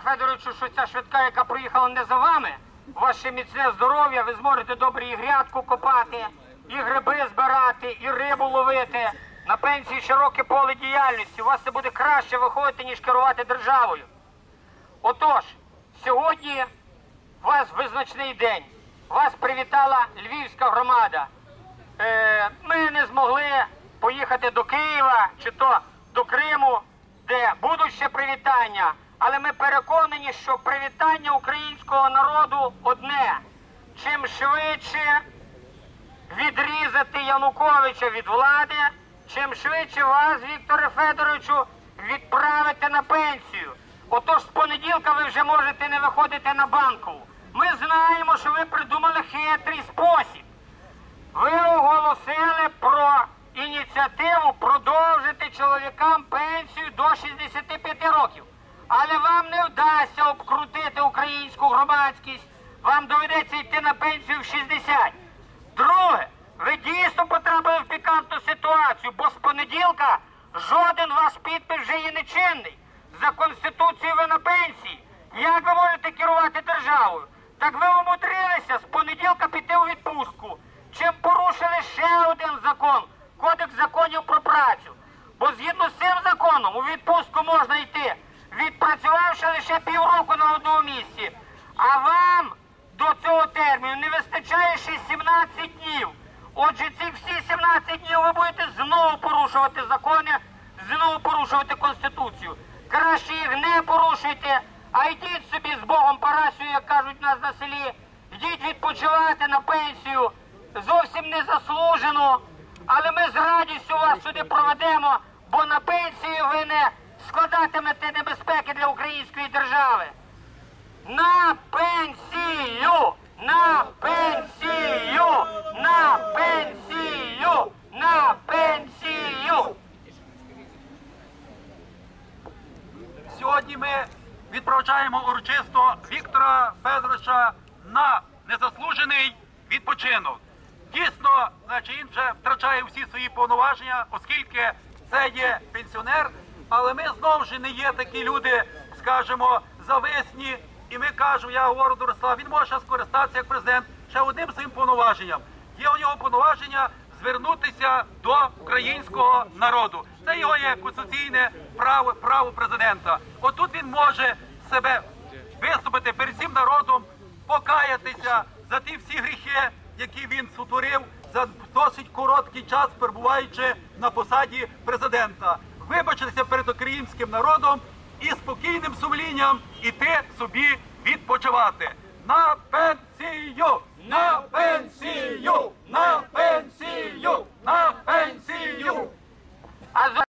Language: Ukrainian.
Федоровичу, що ця швидка, яка проїхала не за вами, ваше міцне здоров'я, ви зможете добре і грядку копати, і гриби збирати, і рибу ловити. На пенсії широке поле діяльності. У вас це буде краще виходити, ніж керувати державою. Отож, сьогодні у вас визначний день. Вас привітала львівська громада. Е, ми не змогли поїхати до Києва чи то до Криму, де будуть привітання. Але ми переконані, що привітання українського народу одне. Чим швидше відрізати Януковича від влади, чим швидше вас, Вікторе Федоровичу, відправити на пенсію. Отож з понеділка ви вже можете не виходити на банкову. Ми знаємо, що ви придумали хитрий спосіб. Ви оголосили про ініціативу продовжити чоловікам пенсію до 65 років. Але вам не вдасться обкрутити українську громадськість. Вам доведеться йти на пенсію в 60. Друге, ви дійсно потрапили в пікантну ситуацію, бо з понеділка жоден ваш підпис вже є нечинний. За конституцією ви на пенсії. Як ви можете керувати державою? Так ви умудрилися з понеділка піти у відпустку. Чим порушили ще один закон Кодекс законів про працю. Бо згідно з цим законом у відпустку можна йти, відпрацювавши лише півроку на одному місці. А вам до цього терміну не вистачає ще 17 днів. Отже, ці всі 17 днів ви будете знову порушувати закони, знову порушувати Конституцію. Краще їх не порушуйте, а йдіть собі з Богом Парасію, як кажуть у нас на селі. Йдіть відпочивати на пенсію. Зовсім не заслужено. Але ми з радістю вас сюди проведемо, бо на пенсію ви не складатимете небезпеки для української держави. На пенсію! На пенсію! На пенсію! На пенсію! Сьогодні ми відправляємо урочисто Віктора Федоровича на незаслужений відпочинок. Дійсно, значить, він вже втрачає всі свої повноваження, оскільки це є пенсіонер, але ми знову ж не є такі люди, скажімо, зависні. І ми кажемо, я говорю до Ростава, він може скористатися як президент ще одним своїм повноваженням. Є у нього повноваження звернутися до українського народу. Це його є конституційне право, право президента. Отут він може себе виступити перед всім народом, покаятися за ті всі гріхи, які він сотворив за досить короткий час, перебуваючи на посаді президента. Вибачитися перед українським народом і спокійним сумлінням іти собі відпочивати. На пенсію! На пенсію!